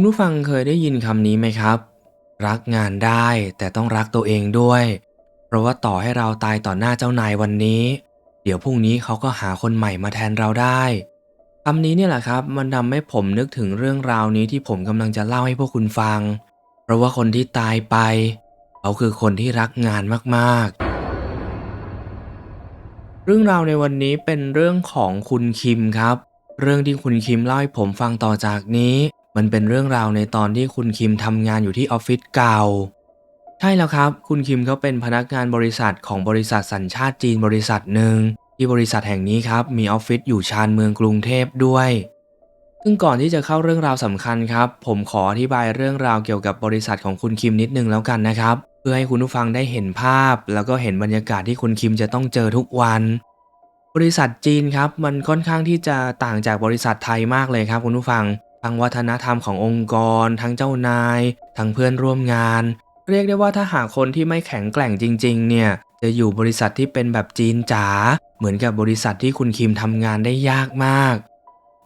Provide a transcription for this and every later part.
คุณผู้ฟังเคยได้ยินคำนี้ไหมครับ รักงานได้แต่ต้องรักตัวเองด้วย เพราะว่าต่อให้เราตายต่อหน้าเจ้านายวันนี้ เดี๋ยวพรุ่งนี้เขาก็หาคนใหม่มาแทนเราได้คำนี้เนี่ยแหละครับ มันทำให้ผมนึกถึงเรื่องราวนี้ที่ผมกำลังจะเล่าให้พวกคุณฟัง เพราะว่าคนที่ตายไป เขาคือคนที่รักงานมากๆ เรื่องราวในวันนี้เป็นเรื่องของคุณคิมครับ เรื่องที่คุณคิมเล่าให้ผมฟังต่อจากนี้ มันเป็นเรื่องราวในตอนที่คุณคิมทำงานอยู่ที่ออฟฟิศเก่า ใช่แล้วครับ คุณคิมเขาเป็นพนักงานบริษัทของบริษัทสัญชาติจีนบริษัทหนึ่งที่บริษัทแห่งนี้ครับมีออฟฟิศอยู่ชานเมืองกรุงเทพด้วย ซึ่งก่อนที่จะเข้าเรื่องราวสำคัญครับ ผมขออธิบายเรื่องราวเกี่ยวกับบริษัทของคุณคิมนิดนึงแล้วกันนะครับ เพื่อให้คุณผู้ฟังได้เห็นภาพ แล้วก็เห็นบรรยากาศที่คุณคิมจะต้องเจอทุกวันบริษัทจีนครับมันค่อนข้างที่จะต่างจากบริษัทไทยมากเลยครับคุณผู้ฟัง ทั้งวัฒนธรรมขององค์กร ทั้งเจ้านาย ทั้งเพื่อนร่วมงาน เรียกได้ว่าถ้าหากคนที่ไม่แข็งแกร่งจริง ๆ เนี่ย จะอยู่บริษัทที่เป็นแบบจีนจ๋า เหมือนกับบริษัทที่คุณคิมทำงานได้ยากมาก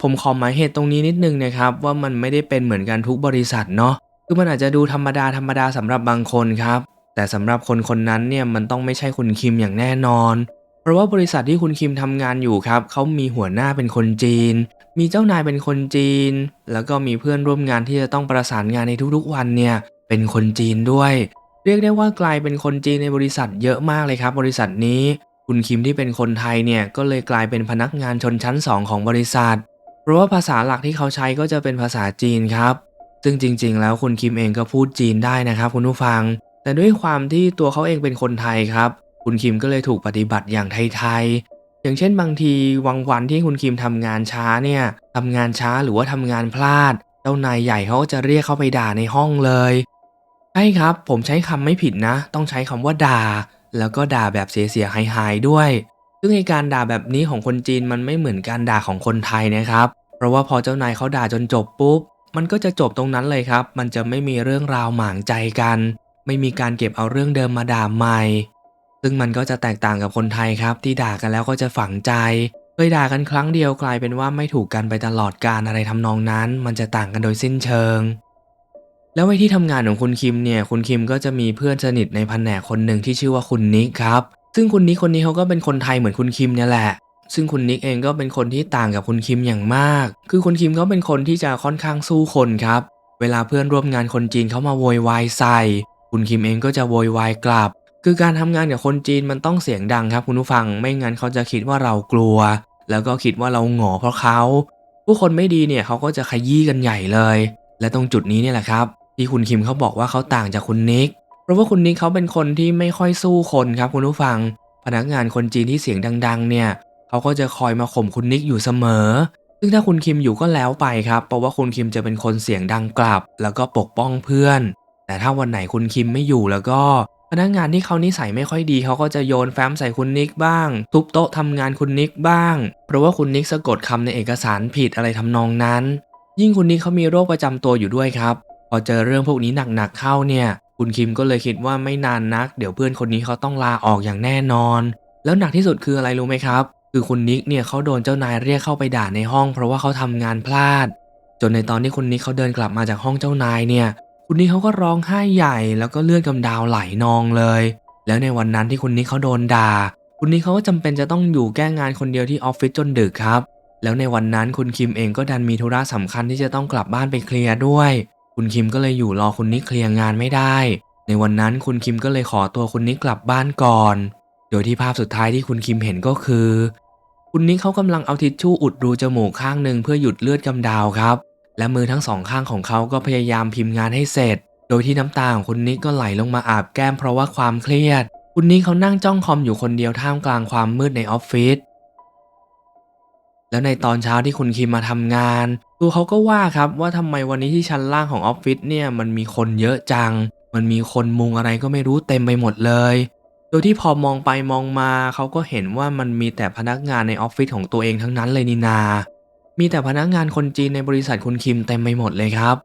ผมขอหมายเหตุตรงนี้นิดนึงนะครับ ว่ามันไม่ได้เป็นเหมือนกันทุกบริษัทเนาะ คือมันอาจจะดูธรรมดาธรรมดาสำหรับบางคนครับ แต่สำหรับคนคนนั้นเนี่ยมันต้องไม่ใช่คุณคิมอย่างแน่นอน เพราะว่าบริษัทที่คุณคิมทำงานอยู่ครับเขามีหัวหน้าเป็นคนจีน มีเจ้านายเป็นคนจีน แล้วก็มีเพื่อนร่วมงานที่จะต้องประสานงานในทุกๆวันเนี่ยเป็นคนจีนด้วย เรียกได้ว่ากลายเป็นคนจีนในบริษัทเยอะมากเลยครับ บริษัทนี้ คุณคิมที่เป็นคนไทยเนี่ยก็เลยกลายเป็นพนักงานชนชั้น 2 ของบริษัท เพราะว่าภาษาหลักที่เขาใช้ก็จะเป็นภาษาจีนครับ ซึ่งจริง ๆ แล้วคุณคิมเองก็พูดจีนได้นะครับคุณผู้ฟัง แต่ด้วยความที่ตัวเขาเองเป็นคนไทยครับ คุณคิมก็เลยถูกปฏิบัติอย่างไทยๆ อย่างเช่นบางทีวังวันที่คุณคิมทำงานช้าเนี่ยทำงานช้าหรือว่าทำงานพลาด เจ้านายใหญ่เขาก็จะเรียกเข้าไปด่าในห้องเลยใช่ครับ ผมใช้คำไม่ผิดนะ ต้องใช้คำว่าด่า แล้วก็ด่าแบบเสียๆหายๆด้วย ซึ่งในการด่าแบบนี้ของคนจีนมันไม่เหมือนการด่าของคนไทยนะครับ เพราะว่าพอเจ้านายเขาด่าจนจบปุ๊บ มันก็จะจบตรงนั้นเลยครับ มันจะไม่มีเรื่องราวหมางใจกัน ไม่มีการเก็บเอาเรื่องเดิมมาด่าใหม่ ซึ่งมันก็จะแตกต่างกับคนไทยครับที่ด่ากันแล้วก็จะฝังใจ เคยด่ากันครั้งเดียวกลายเป็นว่าไม่ถูกกันไปตลอดการอะไรทำนองนั้น มันจะต่างกันโดยสิ้นเชิง แล้วไว้ที่ทำงานของคุณคิมเนี่ยคุณคิมก็จะมีเพื่อนสนิทในแผนกคนหนึ่งที่ชื่อว่าคุณนิกครับ ซึ่งคุณนิกคนนี้เขาก็เป็นคนไทยเหมือนคุณคิมเนี่ยแหละซึ่งคุณนิกเองก็เป็นคนที่ต่างกับคุณคิมอย่างมาก คือคุณคิมเขาเป็นคนที่จะค่อนข้างสู้คนครับ เวลาเพื่อนร่วมงานคนจีนเขามาโวยวายใส่ คุณคิมเองก็จะโวยวายกลับ คือการทำงานกับคนจีนมันต้องเสียงดังครับคุณผู้ฟังไม่งั้นเขาจะคิดว่าเรากลัว แล้วก็คิดว่าเราหงอเพราะเขา ผู้คนไม่ดีเนี่ยเขาก็จะขยี้กันใหญ่เลย และตรงจุดนี้เนี่ยแหละครับ ที่คุณคิมเขาบอกว่าเขาต่างจากคุณนิกเพราะว่าคุณนิกเขาเป็นคนที่ไม่ค่อยสู้คนครับคุณผู้ฟัง พนักงานคนจีนที่เสียงดัง ๆ เนี่ยเขาก็จะคอยมาข่มคุณนิกอยู่เสมอ ซึ่งถ้าคุณคิมอยู่ก็แล้วไปครับ เพราะว่าคุณคิมจะเป็นคนเสียงดังกลับ แล้วก็ปกป้องเพื่อน แต่ถ้าวันไหนคุณคิมไม่อยู่แล้วก็ พนักงานที่เขานิสัยไม่ค่อยดีเขาก็จะโยนแฟ้มใส่คุณนิกบ้าง ทุบโต๊ะทำงานคุณนิกบ้าง เพราะว่าคุณนิกสะกดคำในเอกสารผิดอะไรทำนองนั้น ยิ่งคุณนิกเขามีโรคประจำตัวอยู่ด้วยครับ พอเจอเรื่องพวกนี้หนักๆเข้าเนี่ย คุณคิมก็เลยคิดว่าไม่นานนัก เดี๋ยวเพื่อนคนนี้เขาต้องลาออกอย่างแน่นอน แล้วหนักที่สุดคืออะไรรู้ไหมครับ คือคุณนิกเนี่ยเขาโดนเจ้านายเรียกเข้าไปด่าในห้อง เพราะว่าเขาทำงานพลาด จนในตอนที่คุณนิกเขาเดินกลับมาจากห้องเจ้านายเนี่ย คุณนิกเขาก็ร้องไห้ใหญ่แล้วก็เลือดกำดาวไหลนองเลย แล้วในวันนั้นที่คุณนิกเขาโดนด่า คุณนิกเขาก็จำเป็นจะต้องอยู่แก้งานคนเดียวที่ออฟฟิศจนดึกครับ แล้วในวันนั้นคุณคิมเองก็ดันมีธุระสำคัญที่จะต้องกลับบ้านไปเคลียร์ด้วย คุณคิมก็เลยอยู่รอคุณนิกเคลียร์งานไม่ได้ ในวันนั้นคุณคิมก็เลยขอตัวคุณนิกกลับบ้านก่อน โดยที่ภาพสุดท้ายที่คุณคิมเห็นก็คือ คุณนิกเขากำลังเอาทิชชู่อุดรูจมูกข้างหนึ่งเพื่อหยุดเลือดกำดาวครับ และมือทั้งสองข้างของเขาก็พยายามพิมพ์งานให้เสร็จ โดยที่น้ำตาของคุณนิกก็ไหลลงมาอาบแก้มเพราะว่าความเครียด คุณนิกเขานั่งจ้องคอมอยู่คนเดียวท่ามกลางความมืดในออฟฟิศแล้วในตอนเช้าที่คุณคิมมาทำงาน ตัวเขาก็ว่าครับว่าทำไมวันนี้ที่ชั้นล่างของออฟฟิศเนี่ยมันมีคนเยอะจัง มันมีคนมุงอะไรก็ไม่รู้เต็มไปหมดเลยโดยที่พอมองไปมองมาเขาก็เห็นว่ามันมีแต่พนักงานในออฟฟิศของตัวเองทั้งนั้นเลยนีนา มีแต่พนักงานคนจีนในบริษัทคุณคิมเต็มไปหมดเลยครับ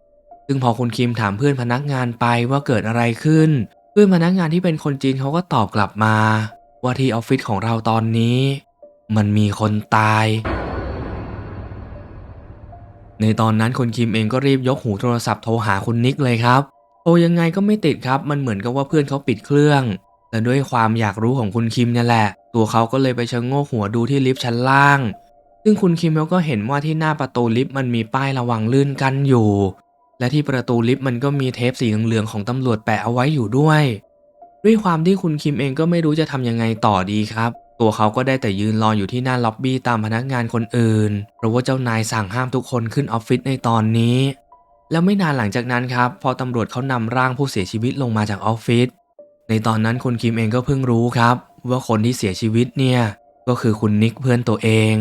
ซึ่งพอคุณคิมถามเพื่อนพนักงานไปว่าเกิดอะไรขึ้น เพื่อนพนักงานที่เป็นคนจีนเขาก็ตอบกลับมา ว่าที่ออฟฟิศของเราตอนนี้ มันมีคนตาย ในตอนนั้นคุณคิมเองก็รีบยกหูโทรศัพท์โทรหาคุณนิกเลยครับโทรยังไงก็ไม่ติดครับ มันเหมือนกับว่าเพื่อนเขาปิดเครื่องและด้วยความอยากรู้ของคุณคิมเนี่ยแหละ ตัวเขาก็เลยไปชะโงกหัวดูที่ลิฟต์ชั้นล่าง ซึ่งคุณคิมเขาก็เห็นว่าที่หน้าประตูลิฟต์มันมีป้ายระวังลื่นกันอยู่ และที่ประตูลิฟต์มันก็มีเทปสีเหลืองๆของตำรวจแปะเอาไว้อยู่ด้วย ด้วยความที่คุณคิมเองก็ไม่รู้จะทำยังไงต่อดีครับ ตัวเขาก็ได้แต่ยืนรออยู่ที่หน้าล็อบบี้ตามพนักงานคนอื่น เพราะว่าเจ้านายสั่งห้ามทุกคนขึ้นออฟฟิศในตอนนี้ แล้วไม่นานหลังจากนั้นครับ พอตำรวจเขานำร่างผู้เสียชีวิตลงมาจากออฟฟิศในตอนนั้นคุณคิมเองก็เพิ่งรู้ครับ ว่าคนที่เสียชีวิตเนี่ยก็คือคุณนิกเพื่อนตัวเอง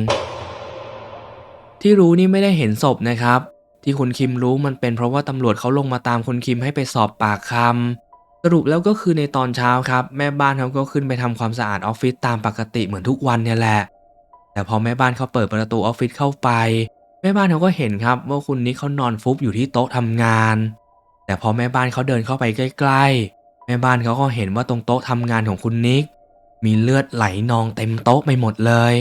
ที่รู้นี่ไม่ได้เห็นศพนะครับ ที่คุณคิมรู้มันเป็นเพราะว่าตำรวจเขาลงมาตามคุณคิมให้ไปสอบปากคำสรุปแล้วก็คือในตอนเช้าครับ แม่บ้านเขาก็ขึ้นไปทำความสะอาดออฟฟิศตามปกติเหมือนทุกวันเนี่ยแหละ แต่พอแม่บ้านเขาเปิดประตูออฟฟิศเข้าไป แม่บ้านเขาก็เห็นครับว่าคุณนิกเขานอนฟุบอยู่ที่โต๊ะทำงาน แต่พอแม่บ้านเขาเดินเข้าไปใกล้ๆ แม่บ้านเขาก็เห็นว่าตรงโต๊ะทำงานของคุณนิกมีเลือดไหลนองเต็มโต๊ะไปหมดเลย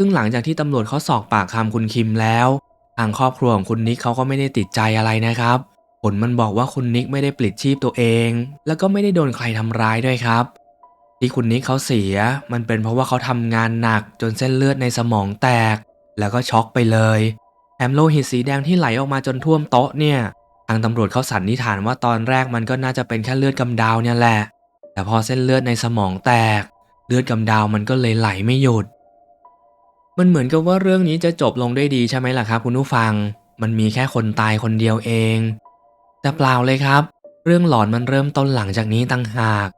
ซึ่งหลังจากที่ตำรวจเขาสอบปากคำคุณคิมแล้ว ทางครอบครัวของคุณนิกเขาก็ไม่ได้ติดใจอะไรนะครับ ผลมันบอกว่าคุณนิกไม่ได้ปลิดชีพตัวเอง แล้วก็ไม่ได้โดนใครทำร้ายด้วยครับ ที่คุณนิกเขาเสีย มันเป็นเพราะว่าเขาทำงานหนักจนเส้นเลือดในสมองแตก แล้วก็ช็อกไปเลยแถมโลหิตสีแดงที่ไหลออกมาจนท่วมโต๊ะเนี่ย ทางตำรวจเขาสันนิษฐานว่าตอนแรกมันก็น่าจะเป็นแค่เลือดกำเดาเนี่ยแหละ แต่พอเส้นเลือดในสมองแตก เลือดกำเดามันก็เลยไหลไม่หยุด มันเหมือนกับว่าเรื่องนี้จะจบลงด้วยดีใช่ไหมล่ะครับ คุณผู้ฟัง มันมีแค่คนตายคนเดียวเอง แต่เปล่าเลยครับ เรื่องหลอนมันเริ่มต้นหลังจากนี้ตั้งหาก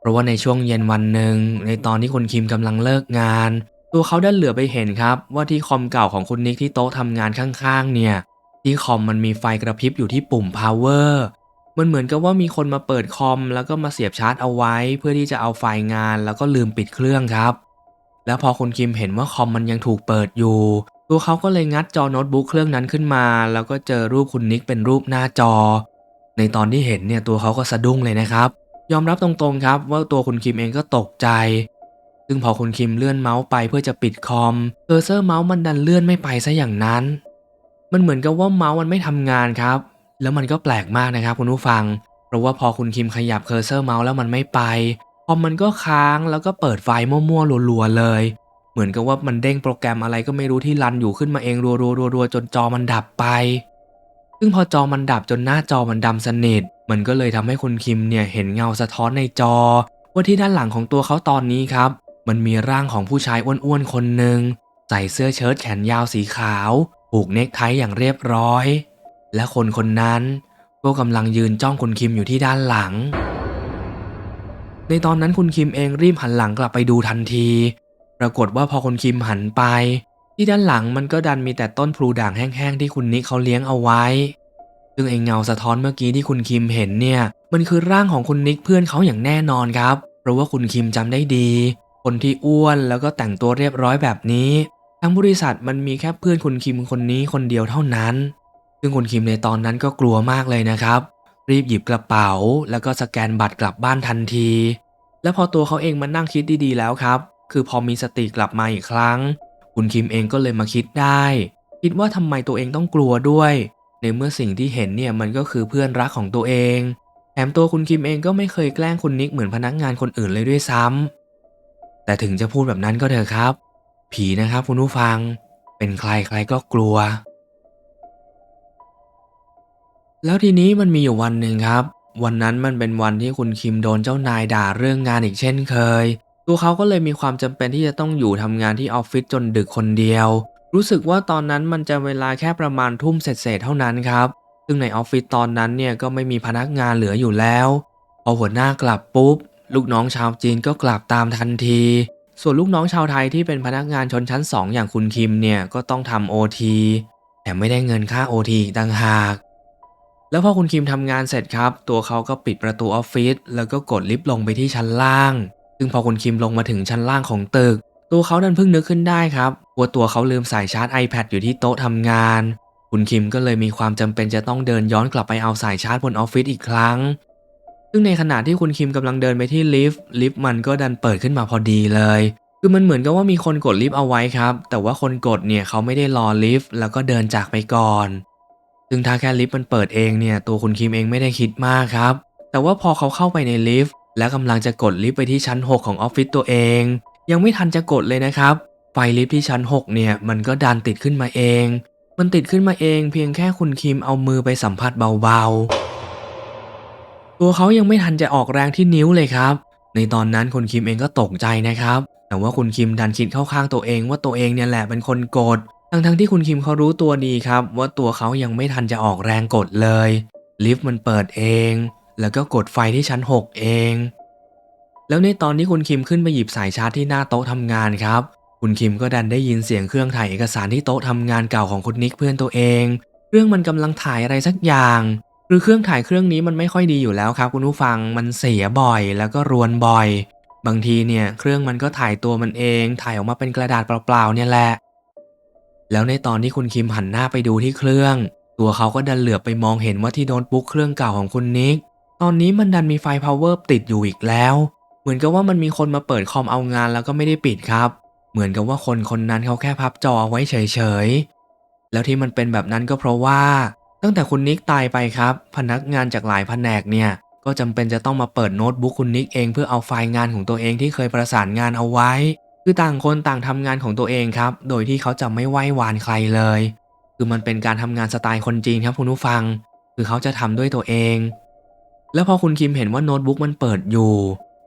เพราะว่าในช่วงเย็นวันหนึ่งในตอนที่คุณคิมกำลังเลิกงาน ตัวเขาได้เหลือไปเห็นครับ ว่าที่คอมเก่าของคุณนิกที่โต๊ะทำงานข้างๆ เนี่ย ที่คอมมันมีไฟกระพริบอยู่ที่ปุ่ม power มันเหมือนกับว่ามีคนมาเปิดคอม แล้วก็มาเสียบชาร์จเอาไว้ เพื่อที่จะเอาไฟล์งาน แล้วก็ลืมปิดเครื่องครับ แล้วพอคุณคิมเห็นว่าคอมมันยังถูกเปิดอยู่ ตัวเขาก็เลยงัดจอโน้ตบุ๊กเครื่องนั้นขึ้นมา แล้วก็เจอรูปคุณนิกเป็นรูปหน้าจอ ในตอนที่เห็นเนี่ยตัวเขาก็สะดุ้งเลยนะครับ ยอมรับตรงๆครับว่าตัวคุณคิมเองก็ตกใจ ซึ่งพอคุณคิมเลื่อนเมาส์ไปเพื่อจะปิดคอมเคอร์เซอร์เมาส์มันดันเลื่อนไม่ไปซะอย่างนั้น มันเหมือนกับว่าเมาส์มันไม่ทำงานครับ แล้วมันก็แปลกมากนะครับคุณผู้ฟัง เพราะว่าพอคุณคิมขยับเคอร์เซอร์เมาส์แล้วมันไม่ไป คอมมันก็ค้างแล้วก็เปิดไฟล์มั่วๆรัวๆเลย เหมือนกับว่ามันเด้งโปรแกรมอะไรก็ไม่รู้ที่รันอยู่ขึ้นมาเองรัวๆๆๆจนจอมันดับไป ซึ่งพอจอมันดับจนหน้าจอมันดำสนิท มันก็เลยทำให้คุณคิมเนี่ยเห็นเงาสะท้อนในจอ ว่าที่ด้านหลังของตัวเขาตอนนี้ครับ มันมีร่างของผู้ชายอ้วนๆคนหนึ่งใส่เสื้อเชิ้ตแขนยาวสีขาวผูกเนคไทอย่างเรียบร้อย และคนคนนั้นก็กำลังยืนจ้องคุณคิมอยู่ที่ด้านหลัง ในตอนนั้นคุณคิมเองรีบหันหลังกลับไปดูทันที ปรากฏว่าพอคุณคิมหันไป ที่ด้านหลังมันก็ดันมีแต่ต้นพลูด่างแห้งๆที่คุณนิกเขาเลี้ยงเอาไว้ ซึ่งไอเงาสะท้อนเมื่อกี้ที่คุณคิมเห็นเนี่ย มันคือร่างของคุณนิกเพื่อนเขาอย่างแน่นอนครับ เพราะว่าคุณคิมจำได้ดี คนที่อ้วนแล้วก็แต่งตัวเรียบร้อยแบบนี้ ทั้งบริษัทมันมีแค่เพื่อนคุณคิมคนนี้คนเดียวเท่านั้น ซึ่งคุณคิมในตอนนั้นก็กลัวมากเลยนะครับรีบหยิบกระเป๋า แล้วก็สแกนบัตรกลับบ้านทันที แล้วพอตัวเขาเองมานั่งคิดดีๆแล้วครับ คือพอมีสติกลับมาอีกครั้ง คุณคิมเองก็เลยมาคิดได้ คิดว่าทำไมตัวเองต้องกลัวด้วย ในเมื่อสิ่งที่เห็นเนี่ยมันก็คือเพื่อนรักของตัวเองแถมตัวคุณคิมเองก็ไม่เคยแกล้งคุณนิกเหมือนพนักงานคนอื่นเลยด้วยซ้ำแต่ถึงจะพูดแบบนั้นก็เถอะครับ ผีนะครับคุณผู้ฟัง เป็นใครใครก็กลัว แล้วทีนี้มันมีอยู่วันหนึ่งครับ วันนั้นมันเป็นวันที่คุณคิมโดนเจ้านายด่าเรื่องงานอีกเช่นเคย ตัวเขาก็เลยมีความจำเป็นที่จะต้องอยู่ทำงานที่ออฟฟิศจนดึกคนเดียว รู้สึกว่าตอนนั้นมันจะเวลาแค่ประมาณทุ่มเศษๆเท่านั้นครับ ซึ่งในออฟฟิศตอนนั้นเนี่ยก็ไม่มีพนักงานเหลืออยู่แล้วพอหัวหน้ากลับปุ๊บ ลูกน้องชาวจีนก็กลับตามทันที ส่วนลูกน้องชาวไทยที่เป็นพนักงานชนชั้น 2 อย่างคุณคิมเนี่ยก็ต้องทำโอทีแถมไม่ได้เงินค่าโอทีต่างหาก แล้วพอคุณคิมทำงานเสร็จครับ ตัวเขาก็ปิดประตูออฟฟิศแล้วก็กดลิฟต์ลงไปที่ชั้นล่าง ซึ่งพอคุณคิมลงมาถึงชั้นล่างของตึก ตัวเขาดันเพิ่งนึกขึ้นได้ครับว่าตัวเขาลืมใส่ชาร์จ iPad อยู่ที่โต๊ะทำงาน คุณคิมก็เลยมีความจำเป็นจะต้องเดินย้อนกลับไปเอาสายชาร์จบนออฟฟิศอีกครั้ง ซึ่งในขณะที่คุณคิมกำลังเดินไปที่ลิฟต์ลิฟต์มันก็ดันเปิดขึ้นมาพอดีเลยคือมันเหมือนกับว่ามีคนกดลิฟต์เอาไว้ครับ แต่ว่าคนกดเนี่ยเขาไม่ได้รอลิฟต์แล้วก็เดินจากไปก่อน ซึ่งถ้าแค่ลิฟต์มันเปิดเองเนี่ยตัวคุณคิมเองไม่ได้คิดมากครับ แต่ว่าพอเขาเข้าไปในลิฟต์และกำลังจะกดลิฟต์ไปที่ชั้น 6 ของออฟฟิศตัวเอง ยังไม่ทันจะกดเลยนะครับ ไฟลิฟต์ที่ชั้น 6 เนี่ยมันก็ดันติดขึ้นมาเอง มันติดขึ้นมาเองเพียงแค่คุณคิมเอามือไปสัมผัสเบาๆ ตัวเขายังไม่ทันจะออกแรงที่นิ้วเลยครับ ในตอนนั้นคุณคิมเองก็ตกใจนะครับ แต่ว่าคุณคิมดันคิดเข้าข้างตัวเองว่าตัวเองเนี่ยแหละเป็นคนกด ทั้งๆที่คุณคิมเขารู้ตัวดีครับ ว่าตัวเขายังไม่ทันจะออกแรงกดเลย ลิฟต์มันเปิดเอง แล้วก็กดไฟที่ชั้น 6 เอง แล้วในตอนที่คุณคิมขึ้นไปหยิบสายชาร์จที่หน้าโต๊ะทำงานครับ คุณคิมก็ดันได้ยินเสียงเครื่องถ่ายเอกสารที่โต๊ะทำงานเก่าของคุณนิกเพื่อนตัวเองเรื่องมันกำลังถ่ายอะไรสักอย่างหรือเครื่องถ่ายเครื่องนี้มันไม่ค่อยดีอยู่แล้วครับคุณผู้ฟังมันเสียบ่อยแล้วก็รวนบ่อย บางทีเนี่ยเครื่องมันก็ถ่ายตัวมันเอง ถ่ายออกมาเป็นกระดาษเปล่าๆเนี่ยแหละ แล้วในตอนที่คุณคิมหันหน้าไปดูที่เครื่อง ตัวเขาก็ดันเหลือบไปมองเห็นว่าที่โน้ตบุ๊กเครื่องเก่าของคุณนิก ตอนนี้มันดันมีไฟ power ติดอยู่อีกแล้ว เหมือนกับว่ามันมีคนมาเปิดคอมเอางานแล้วก็ไม่ได้ปิดครับ เหมือนกับว่าคนคนนั้นเขาแค่พับจอเอาไว้เฉยๆ แล้วที่มันเป็นแบบนั้นก็เพราะว่า ตั้งแต่คุณนิกตายไปครับ พนักงานจากหลายแผนกเนี่ย ก็จำเป็นจะต้องมาเปิดโน้ตบุ๊กคุณนิกเองเพื่อเอาไฟล์งานของตัวเองที่เคยประสานงานเอาไว้ คือต่างคนต่างทำงานของตัวเองครับ โดยที่เขาจะไม่ไหว้วานใครเลย คือมันเป็นการทำงานสไตล์คนจีนครับคุณผู้ฟัง คือเขาจะทำด้วยตัวเอง แล้วพอคุณคิมเห็นว่าโน้ตบุ๊กมันเปิดอยู่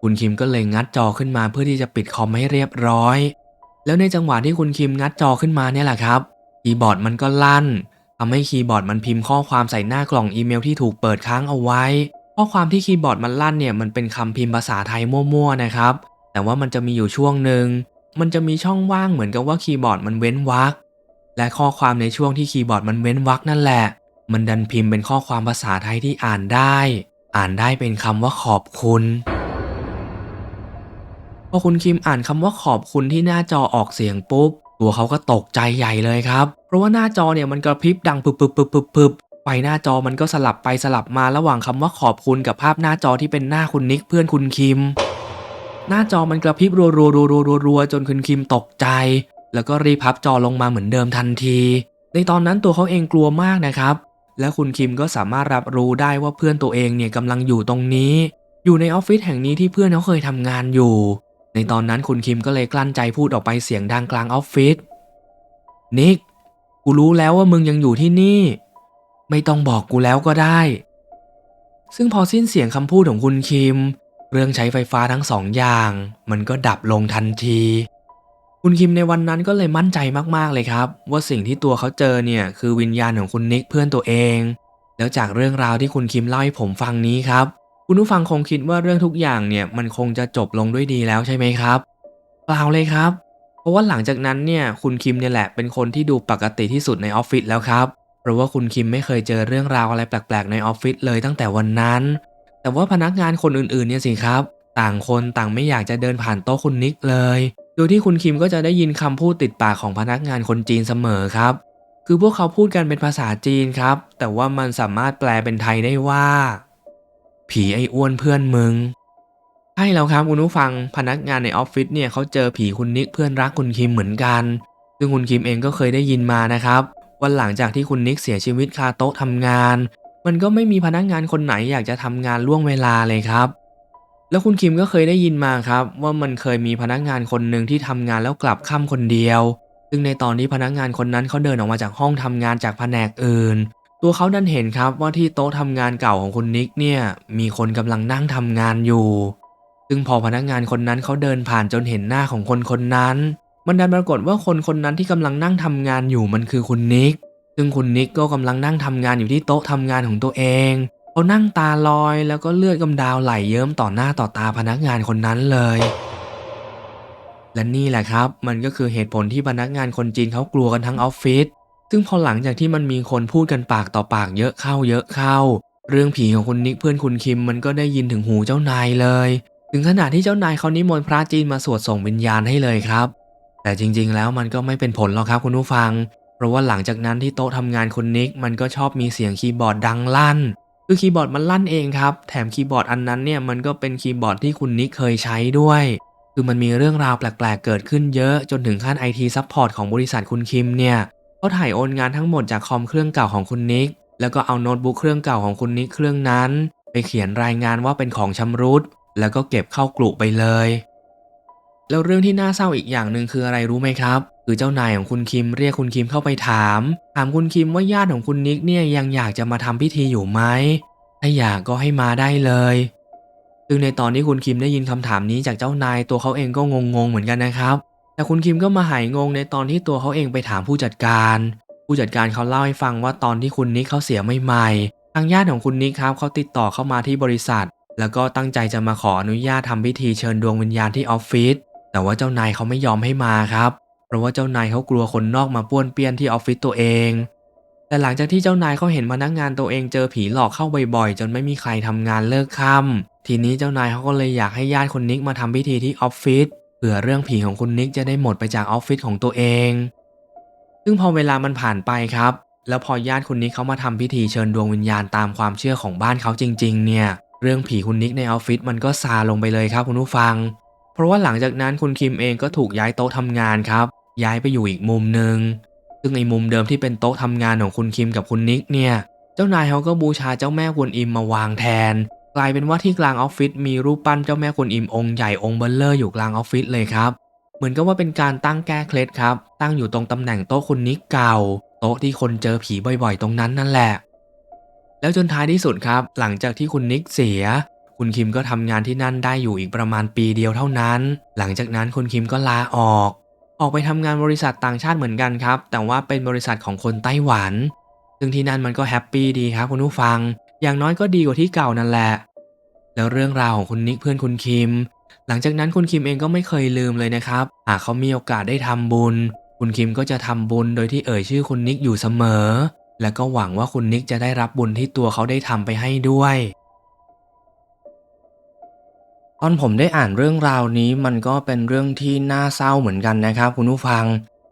คุณคิมก็เลยงัดจอขึ้นมาเพื่อที่จะปิดคอมให้เรียบร้อย แล้วในจังหวะที่คุณคิมงัดจอขึ้นมาเนี่ยแหละครับคีย์บอร์ดมันก็ลั่นทำให้คีย์บอร์ดมันพิมพ์ข้อความใส่หน้ากล่องอีเมลที่ถูกเปิดค้างเอาไว้ ข้อความที่คีย์บอร์ดมันลั่นเนี่ยมันเป็นคำพิมพ์ภาษาไทยมั่วๆนะครับ แต่ว่ามันจะมีอยู่ช่วงหนึ่ง มันจะมีช่องว่างเหมือนกับว่าคีย์บอร์ดมันเว้นวรรคและข้อความในช่วงที่คีย์บอร์ดมันเว้นวรรคนั่นแหละ มันดันพิมพ์เป็นข้อความภาษาไทยที่อ่านได้ อ่านได้เป็นคำว่าขอบคุณพอคุณคิมอ่านคำว่าขอบคุณที่หน้าจอออกเสียงปุ๊บ ตัวเขาก็ตกใจใหญ่เลยครับ เพราะว่าหน้าจอเนี่ยมันกระพริบดังปึบปึบปึบปึบปึบไฟหน้าจอมันก็สลับไปสลับมาระหว่างคำว่าขอบคุณกับภาพหน้าจอที่เป็นหน้าคุณนิกเพื่อนคุณคิม หน้าจอมันกระพริบรัวรัวรัวรัวรัวรัวจนคุณคิมตกใจ แล้วก็รีพับจอลงมาเหมือนเดิมทันที ในตอนนั้นตัวเขาเองกลัวมากนะครับ และคุณคิมก็สามารถรับรู้ได้ว่าเพื่อนตัวเองเนี่ยกำลังอยู่ตรงนี้ อยู่ในออฟฟิศแห่งนี้ที่เพื่อนเขาเคยทำงานอยู่ ในตอนนั้นคุณคิมก็เลยกลั้นใจพูดออกไปเสียงดังกลางออฟฟิศนิกกูรู้แล้วว่ามึงยังอยู่ที่นี่ ไม่ต้องบอกกูแล้วก็ได้ ซึ่งพอสิ้นเสียงคำพูดของคุณคิม เครื่องใช้ไฟฟ้าทั้งสองอย่าง มันก็ดับลงทันที คุณคิมในวันนั้นก็เลยมั่นใจมากๆเลยครับ ว่าสิ่งที่ตัวเขาเจอเนี่ยคือวิญญาณของคุณนิกเพื่อนตัวเอง แล้วจากเรื่องราวที่คุณคิมเล่าให้ผมฟังนี้ครับ คุณผู้ฟังคงคิดว่าเรื่องทุกอย่างเนี่ยมันคงจะจบลงด้วยดีแล้วใช่ไหมครับ เปล่าเลยครับ เพราะว่าหลังจากนั้นเนี่ยคุณคิมเนี่ยแหละเป็นคนที่ดูปกติที่สุดในออฟฟิศแล้วครับ เพราะว่าคุณคิมไม่เคยเจอเรื่องราวอะไรแปลกๆในออฟฟิศเลยตั้งแต่วันนั้น แต่ว่าพนักงานคนอื่นๆเนี่ยสิครับ ต่างคนต่างไม่อยากจะเดินผ่านโต๊ะคุณนิกเลย โดยที่คุณคิมก็จะได้ยินคำพูดติดปากของพนักงานคนจีนเสมอครับ คือพวกเขาพูดกันเป็นภาษาจีนครับ แต่ว่ามันสามารถแปลเป็นไทยได้ว่า ผีไอ้อ้วนเพื่อนมึงใช่แล้วครับคุณผู้ฟังพนักงานในออฟฟิศเนี่ยเขาเจอผีคุณนิกเพื่อนรักคุณคิมเหมือนกัน ซึ่งคุณคิมเองก็เคยได้ยินมานะครับว่าหลังจากที่คุณนิกเสียชีวิตคาโต๊ะทำงาน มันก็ไม่มีพนักงานคนไหนอยากจะทำงานล่วงเวลาเลยครับ แล้วคุณคิมก็เคยได้ยินมาครับ ว่ามันเคยมีพนักงานคนหนึ่งที่ทำงานแล้วกลับค่ำคนเดียว ซึ่งในตอนที่พนักงานคนนั้นเขาเดินออกมาจากห้องทำงานจากแผนกอื่น ตัวเขาดันเห็นครับว่าที่โต๊ะทำงานเก่าของคุณนิกเนี่ยมีคนกำลังนั่งทำงานอยู่ ซึ่งพอพนักงานคนนั้นเขาเดินผ่านจนเห็นหน้าของคนคนนั้น มันดันปรากฏว่าคนคนนั้นที่กำลังนั่งทำงานอยู่มันคือคุณนิก ซึ่งคุณนิกก็กำลังนั่งทำงานอยู่ที่โต๊ะทำงานของตัวเองเขานั่งตาลอยแล้วก็เลือดกำดาวไหลเยิ้มต่อหน้าต่อตาพนักงานคนนั้นเลย และนี่แหละครับ มันก็คือเหตุผลที่พนักงานคนจีนเขากลัวกันทั้งออฟฟิศซึ่งพอหลังจากที่มันมีคนพูดกันปากต่อปากเยอะเข้าเยอะเข้า เรื่องผีของคุณนิกเพื่อนคุณคิมมันก็ได้ยินถึงหูเจ้านายเลย ถึงขนาดที่เจ้านายเขานิมนต์พระจีนมาสวดส่งวิญญาณให้เลยครับ แต่จริงๆแล้วมันก็ไม่เป็นผลหรอกครับคุณผู้ฟัง ราะว่าหลังจากนั้นที่โต๊ะทำงานคุณนิกมันก็ชอบมีเสียงคีย์บอร์ดดังลั่น คือคีย์บอร์ดมันลั่นเองครับ แถมคีย์บอร์ดอันนั้นเนี่ยมันก็เป็นคีย์บอร์ดที่คุณนิกเคยใช้ด้วย คือมันมีเรื่องราวแปลกๆ เกิดขึ้นเยอะจนถึงขั้น IT Support ของบริษัทคุณคิมเนี่ยเขาถ่ายโอนงานทั้งหมดจากคอมเครื่องเก่าของคุณนิก แล้วก็เอาโน้ตบุ๊กเครื่องเก่าของคุณนิกเครื่องนั้น ไปเขียนรายงานว่าเป็นของชำรุด แล้วก็เก็บเข้ากลุ่ไปเลย แล้วเรื่องที่น่าเศร้าอีกอย่างหนึ่งคืออะไรรู้ไหมครับคือเจ้านายของคุณคิมเรียกคุณคิมเข้าไปถาม ถามคุณคิมว่าญาติของคุณนิกเนี่ยยังอยากจะมาทำพิธีอยู่ไหมถ้าอยากก็ให้มาได้เลย ซึ่งในตอนที่คุณคิมได้ยินคำถามนี้จากเจ้านายตัวเขาเองก็งงๆเหมือนกันนะครับ แต่คุณคิมก็มาหายงงในตอนที่ตัวเขาเองไปถามผู้จัดการ ผู้จัดการเขาเล่าให้ฟังว่าตอนที่คุณนิกเขาเสียใหม่ๆทางญาติของคุณนิกครับเขาติดต่อเข้ามาที่บริษัท แล้วก็ตั้งใจจะมาขออนุญาตทำพิธีเชิญดวงวิญญาณที่ออฟฟิศแต่ว่าเจ้านายเขาไม่ยอมให้มาครับ เพราะว่าเจ้านายเขากลัวคนนอกมาป้วนเปี้ยนที่ออฟฟิศตัวเอง แต่หลังจากที่เจ้านายเขาเห็นพนักงานตัวเองเจอผีหลอกเข้าบ่อยๆ จนไม่มีใครทำงานเลิกค่ำทีนี้เจ้านายเขาก็เลยอยากให้ญาติคุณนิกมาทำพิธีที่ออฟฟิศเผื่อเรื่องผีของคุณนิกจะได้หมดไปจากออฟฟิศของตัวเอง ซึ่งพอเวลามันผ่านไปครับ แล้วพอญาติคุณนิกเขามาทำพิธีเชิญดวงวิญญาณตามความเชื่อของบ้านเขาจริง ๆ เนี่ย เรื่องผีคุณนิกในออฟฟิศมันก็ซาลงไปเลยครับคุณผู้ฟัง เพราะว่าหลังจากนั้นคุณคิมเองก็ถูกย้ายโต๊ะทำงานครับ ย้ายไปอยู่อีกมุมหนึ่งซึ่งไอ้มุมเดิมที่เป็นโต๊ะทำงานของคุณคิมกับคุณนิกเนี่ย เจ้านายเขาก็บูชาเจ้าแม่กวนอิมมาวางแทน กลายเป็นว่าที่กลางออฟฟิศมีรูปปั้นเจ้าแม่กวนอิมองค์ใหญ่องค์เบลเลอร์อยู่กลางออฟฟิศเลยครับ เหมือนกับว่าเป็นการตั้งแก้เคล็ดครับ ตั้งอยู่ตรงตำแหน่งโต๊ะคุณนิกเก่า โต๊ะที่คนเจอผีบ่อยๆ ตรงนั้นนั่นแหละ แล้วจนท้ายที่สุดครับ หลังจากที่คุณนิกเสีย คุณคิมก็ทำงานที่นั่นได้อยู่อีกประมาณปีเดียวเท่านั้น หลังจากนั้นคุณคิมก็ลาออก ออกไปทำงานบริษัทต่างชาติเหมือนกันครับ แต่ว่าเป็นบริษัทของคนไต้หวัน ซึ่งที่นั่นมันก็แฮปปี้ดีครับคุณผู้ฟัง อย่างน้อยก็ดีกว่าที่เก่านั่นแหละ แล้วเรื่องราวของคุณนิกเพื่อนคุณคิม หลังจากนั้นคุณคิมเองก็ไม่เคยลืมเลยนะครับ หากเขามีโอกาสได้ทำบุญ คุณคิมก็จะทำบุญโดยที่เอ่ยชื่อคุณนิกอยู่เสมอ และก็หวังว่าคุณนิกจะได้รับบุญที่ตัวเขาได้ทำไปให้ด้วย ตอนผมได้อ่านเรื่องราวนี้มันก็เป็นเรื่องที่น่าเศร้าเหมือนกันนะครับ คุณผู้ฟัง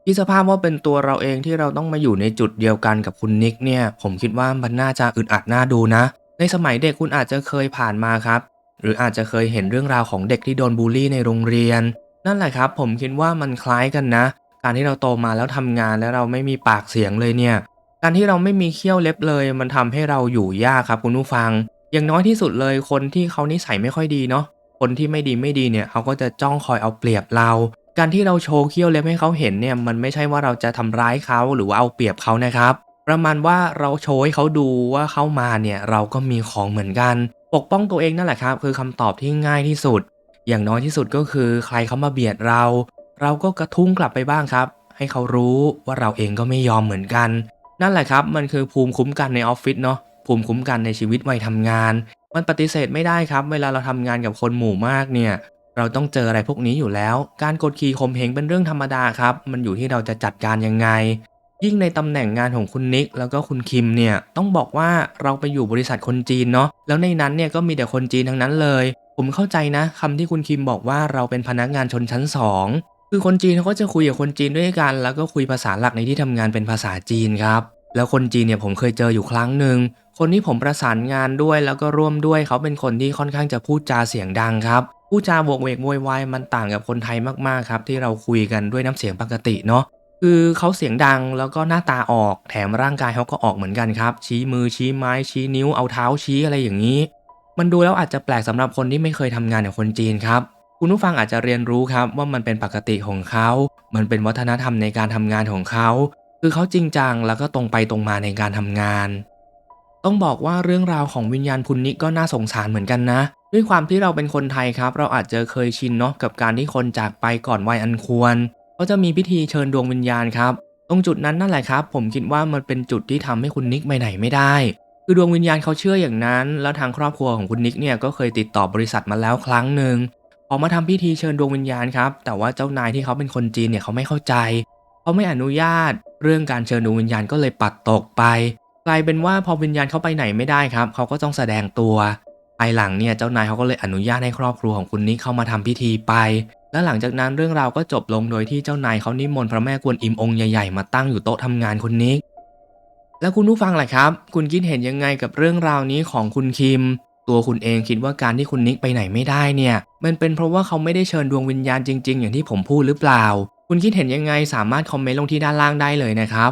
ที่สภาพว่าเป็นตัวเราเองที่เราต้องมาอยู่ในจุดเดียวกันกับคุณนิกเนี่ย ผมคิดว่ามันน่าจะอึดอัดน่าดูนะ ในสมัยเด็กคุณอาจจะเคยผ่านมาครับ หรืออาจจะเคยเห็นเรื่องราวของเด็กที่โดนบูลลี่ในโรงเรียน นั่นแหละครับ ผมคิดว่ามันคล้ายกันนะ การที่เราโตมาแล้วทำงานแล้วเราไม่มีปากเสียงเลยเนี่ย การที่เราไม่มีเขี้ยวเล็บเลย มันทำให้เราอยู่ยากครับคุณผู้ฟัง อย่างน้อยที่สุดเลยคนที่เขานิสัยไม่ค่อยดีเนาะ คนที่ไม่ดีไม่ดีเนี่ยเขาก็จะจ้องคอยเอาเปรียบเรา การที่เราโชว์เขี้ยวเล็บให้เขาเห็นเนี่ยมันไม่ใช่ว่าเราจะทำร้ายเขาหรือว่าเอาเปรียบเขานะครับ ประมาณว่าเราโชว์ให้เขาดูว่าเข้ามาเนี่ยเราก็มีของเหมือนกัน ปกป้องตัวเองนั่นแหละครับ คือคำตอบที่ง่ายที่สุด อย่างน้อยที่สุดก็คือใครเขามาเบียดเรา เราก็กระทุ้งกลับไปบ้างครับ ให้เขารู้ว่าเราเองก็ไม่ยอมเหมือนกัน นั่นแหละครับ มันคือภูมิคุ้มกันในออฟฟิศเนาะภูมิคุ้มกันในชีวิตวัยทำงาน มันปฏิเสธไม่ได้ครับ เวลาเราทำงานกับคนหมู่มากเนี่ย เราต้องเจออะไรพวกนี้อยู่แล้ว การกดขี่ข่มเหงเป็นเรื่องธรรมดาครับ มันอยู่ที่เราจะจัดการยังไง ยิ่งในตำแหน่งงานของคุณนิกแล้วก็คุณคิมเนี่ย ต้องบอกว่าเราไปอยู่บริษัทคนจีนเนาะ แล้วในนั้นเนี่ยก็มีแต่คนจีนทั้งนั้นเลย ผมเข้าใจนะคำที่คุณคิมบอกว่าเราเป็นพนักงานชนชั้นสองคือคนจีนเขาก็จะคุยกับคนจีนด้วยกัน แล้วก็คุยภาษาหลักในที่ทำงานเป็นภาษาจีนครับ แล้วคนจีนเนี่ยผมเคยเจออยู่ครั้งหนึ่ง คนที่ผมประสานงานด้วยแล้วก็ร่วมด้วยเขาเป็นคนที่ค่อนข้างจะพูดจาเสียงดังครับพูดจาโวกเวกโวยวายมันต่างกับคนไทยมากๆครับที่เราคุยกันด้วยน้ำเสียงปกติเนาะคือเขาเสียงดังแล้วก็หน้าตาออกแถมร่างกายเขาก็ออกเหมือนกันครับ ชี้มือชี้ไม้ชี้นิ้วเอาเท้าชี้อะไรอย่างนี้ มันดูแล้วอาจจะแปลกสำหรับคนที่ไม่เคยทำงานกับคนจีนครับ คุณผู้ฟังอาจจะเรียนรู้ครับว่ามันเป็นปกติของเขา มันเป็นวัฒนธรรมในการทำงานของเขา คือเขาจริงจังแล้วก็ตรงไปตรงมาในการทำงาน ต้องบอกว่าเรื่องราวของวิญญาณพุนนิกก็น่าสงสารเหมือนกันนะ ด้วยความที่เราเป็นคนไทยครับ เราอาจจะเคยชินเนาะกับการที่คนจากไปก่อนวัยอันควรก็จะมีพิธีเชิญดวงวิญญาณครับ ตรงจุดนั้นนั่นแหละครับ ผมคิดว่ามันเป็นจุดที่ทำให้คุณนิกไปไหนไม่ได้ คือดวงวิญญาณเขาเชื่ออย่างนั้น แล้วทางครอบครัวของคุณนิกเนี่ยก็เคยติดต่อบริษัทมาแล้วครั้งหนึ่งออกมาทำพิธีเชิญดวงวิญญาณครับ แต่ว่าเจ้านายที่เขาเป็นคนจีนเนี่ยเขาไม่เข้าใจ เขาไม่อนุญาต เรื่องการเชิญดวงวิญญาณก็เลยปัดตกไป ลายเป็นว่าพอวิญญาณเขาไปไหนไม่ได้ครับ เขาก็ต้องแสดงตัวภายหลังเนี่ยเจ้านายเขาก็เลยอนุญาตให้ครอบครัวของคุณนิกเข้ามาทำพิธีไป และหลังจากนั้นเรื่องราวก็จบลงโดยที่เจ้านายเขานิมนต์พระแม่กวนอิมองค์ใหญ่ๆมาตั้งอยู่โต๊ะทำงานคุณนิก แล้วคุณผู้ฟังล่ะครับ คุณคิดเห็นยังไงกับเรื่องราวนี้ของคุณคิม ตัวคุณเองคิดว่าการที่คุณนิกไปไหนไม่ได้เนี่ย มันเป็นเพราะว่าเขาไม่ได้เชิญดวงวิญญาณจริง ๆ อย่างที่ผมพูดหรือเปล่า คุณคิดเห็นยังไงสามารถคอมเมนต์ลงที่ด้านล่างได้เลยนะครับ